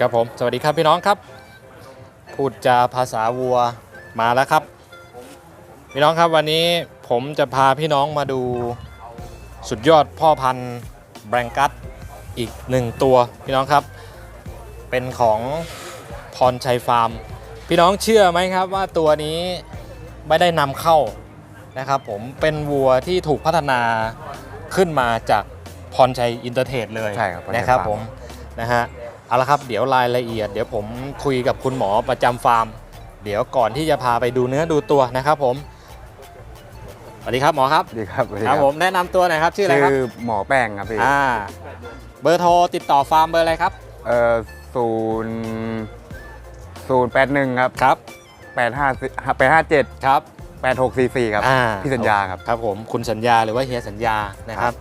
ครับผมสวัสดีครับพี่น้องครับ พูดจาภาษาวัวมาแล้วครับ พี่น้องครับวันนี้ผมจะพาพี่น้องมาดูสุดยอดพ่อพันธุ์แบรงกัสอีกหนึ่งตัวพี่น้องครับ เป็นของพรชัยฟาร์ม พี่น้องเชื่อไหมครับว่าตัวนี้ไม่ได้นำเข้านะครับผมเป็นวัวที่ถูกพัฒนาขึ้นมาจากพรชัยอินเตอร์เทรดเลยใช่ครับพรชัยนะครับฟาร์มผม นะฮะเอาละครับเดี๋ยวรายละเอียด เดี๋ยวผมคุยกับคุณหมอประจำฟาร์ม เดี๋ยวก่อนที่จะพาไปดูเนื้อดูตัวนะครับผมสวัสดีครับหมอครับดีครับสวัสดีครับผมแนะนำตัวหน่อยครับชื่ออะไรครับชื่อหมอแป้งครับพี่อ่าเบอร์โทรติดต่อฟาร์มเบอร์อะไรครับเอ่อศูนย์ศูนย์แปดหนึ่งครับครับแปดห้าแปดห้าเจ็ดครับแปดหกสี่สี่ครับอ่าพี่สัญญาครับครับผมคุณสัญญาหรือว่าเฮียสัญญานะครับ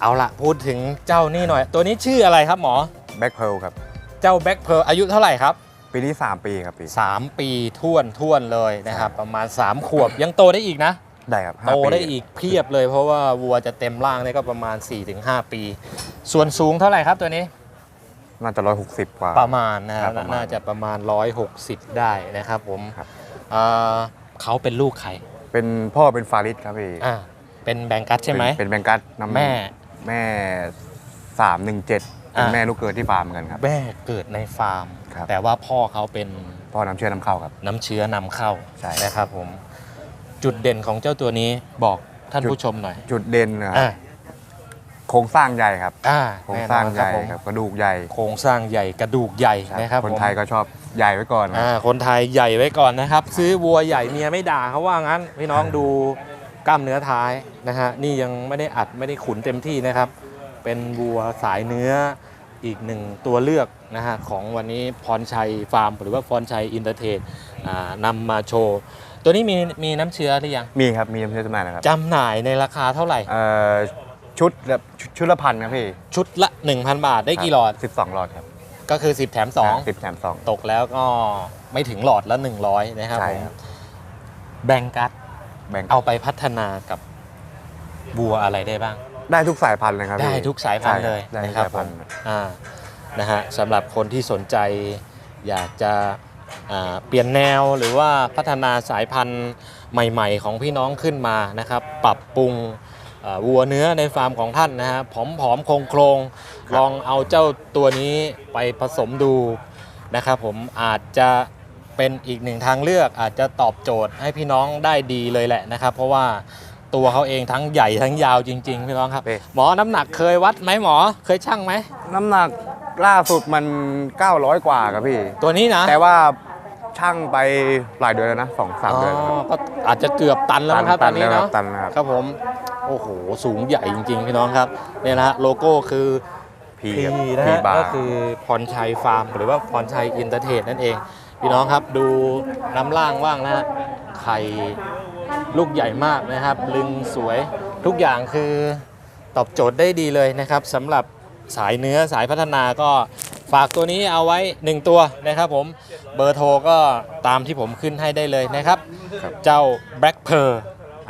เอาละพูดถึงเจ้านี่หน่อย ตัวนี้ชื่ออะไรครับหมอแบ็คเพลครับ เจ้าแบ็คเพร์อายุเท่าไหร่ครับ ปีนี้ 3 ปีครับพี่3ปีท่วนท่วนเลยนะครับ ประมาณ 3 ขวบยังโตได้อีกนะ ได้ครับห้าโตปีได้อีกเพียบเลย เพราะว่าวัวจะเต็มร่างเนี่ยก็ประมาณ 4-5 ปี ส่วนสูงเท่าไหร่ครับตัวนี้น่าจะร้อยหกสิบกว่า ประมาณนะคครัรับบประมาณน่าจะประมาณ160ได้นะครับผมครับเอ่อเขาเป็นลูกใคร เป็นพ่อเป็นฟาริสครับพี่อ่าเป็นแบงกัสใช่ไหมเป็นเป็นแบงกัสน้ำแม่ แม่สามหนึ่งเจ็ดเป็นอ่า แม่ลูกเกิดที่ฟาร์มเหมือนกันครับ แม่เกิดในฟาร์ม ครับ แต่ว่าพ่อเขาเป็นพ่อน้ำเชื่อน้ำเข้าครับ น้ำเชื้อนำเข้าใช่ นะครับผม จุดเด่นของเจ้าตัวนี้บอกท่านจุดผู้ชมหน่อยจุดเด่นนะครับอ่าโครงสร้างใหญ่ครับ อ่าโครงแน่นสร้างอนใหครับญ่ผมครับกระดูกใหญ่โครงสร้างใหญ่กระดูกใหญ่นะครับคนผมไทยก็ชอบใหญ่ไว้ก่อนนะ อ่าคนไทยใหญ่ไว้ก่อนนะครับ ซื้อวัวใหญ่เมียไม่ด่าเขาว่างั้นพี่น้องดู กล้ามเนื้อท้ายนะฮะนี่ยังไม่ได้อัดไม่ได้ขุนเต็มที่นะครับ เป็นวัวสายเนื้ออีกหนึ่งตัวเลือกนะฮะของวันนี้พรชัยฟาร์ม หรือว่าพรชัยอินเตอร์เทรดอ่านำมาโชว์ ตัวนี้มีมีน้ำเชื้อหรือยังมีครับมีน้ำเชื่อจำหน่ายนะครับจำหน่ายในราคาเท่าไหร่ เอ่อชุดละชุดชุดละพันครับพี่ชุดละ 1,000 บาทได้กี่หลอดสิบสองหลอดครับ ก็คือ 10 แถมสิบแถมสอง2ตกแล้วก็ไม่ถึงหลอดละ 100 นะครับใช่ผมครับ แบงกัส แบ่งเอาไปพัฒนากับวัวอะไรได้บ้าง ได้ทุกสายพันธุ์เลยครับได้พี่ทุกสายพันธุ์เลยใช่ได้ทุนะกครับสายผพันมธุ์อ่านะฮะสำหรับคนที่สนใจอยากจะอ่าเปลี่ยนแนวหรือว่าพัฒนาสายพันธุ์ใหม่ ๆ ของพี่น้องขึ้นมานะครับ ปรับปรุงอ่าวัวเนื้อในฟาร์มของท่านนะฮะผอมๆโครงๆลองเอาเจ้าตัวนี้ไปผสมดูนะครับผมอาจจะ เป็นอีกหนึ่งทางเลือกอาจจะตอบโจทย์ให้พี่น้องได้ดีเลยแหละนะครับ เพราะว่าตัวเขาเองทั้งใหญ่ทั้งยาวจริง ๆ พี่น้องครับพี่หมอน้ำหนักเคยวัดไหมหมอเคยชั่งไหม น้ำหนักล่าสุดมัน 900 กว่าครับพี่ ตัวนี้นะแต่ว่าช่างไปหลายเดือนแล้วนะสองสามเดือนแล้วครับอ๋อก็อาจจะเกือบตันแล้วมั้งครับตตัอนนนี้แล้วครัเนาะบตันแล้วครับ ครับผมโอ้โหสูงใหญ่จริง ๆ พี่น้องครับเนี่ยนะฮะโลโก้คือ พีพีครับนะพีฮะบาก็ร์ คือพรชัยฟาร์ม หรือว่าพรชัยอินเตอร์เทรดนั่นเอง พี่น้องครับดูน้ำล่างว่างนะฮะไข่ลูกใหญ่มากนะครับ ลึงสวยทุกอย่างคือตอบโจทย์ได้ดีเลยนะครับสำหรับสายเนื้อสายพัฒนาก็ฝากตัวนี้เอาไว้ 1 ตัวนะครับผมเบอร์โทรก็ตามที่ผมขึ้นให้ได้เลยนะครับครับเจ้า Black Pearl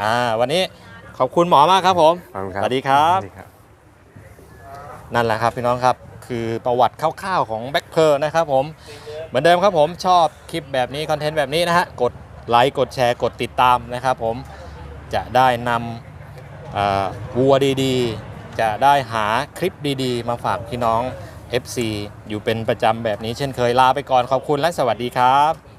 อ่าวันนี้ขอบคุณหมอมากครับผมขอบคุณครัสวัสดีครับ สวัสดีครับ นั่นแหละครับพี่น้องครับ คือประวัติคร่าวๆของแบ็คเพร์นะครับผม เหมือนเดิมครับผมชอบคลิปแบบนี้คอนเทนต์แบบนี้นะฮะกดไลค์กดแชร์กดติดตามนะครับผมจะได้นำวัวดีๆ จะได้หาคลิปดีๆ มาฝากพี่น้อง FC อยู่เป็นประจำแบบนี้เช่นเคยลาไปก่อนขอบคุณและสวัสดีครับ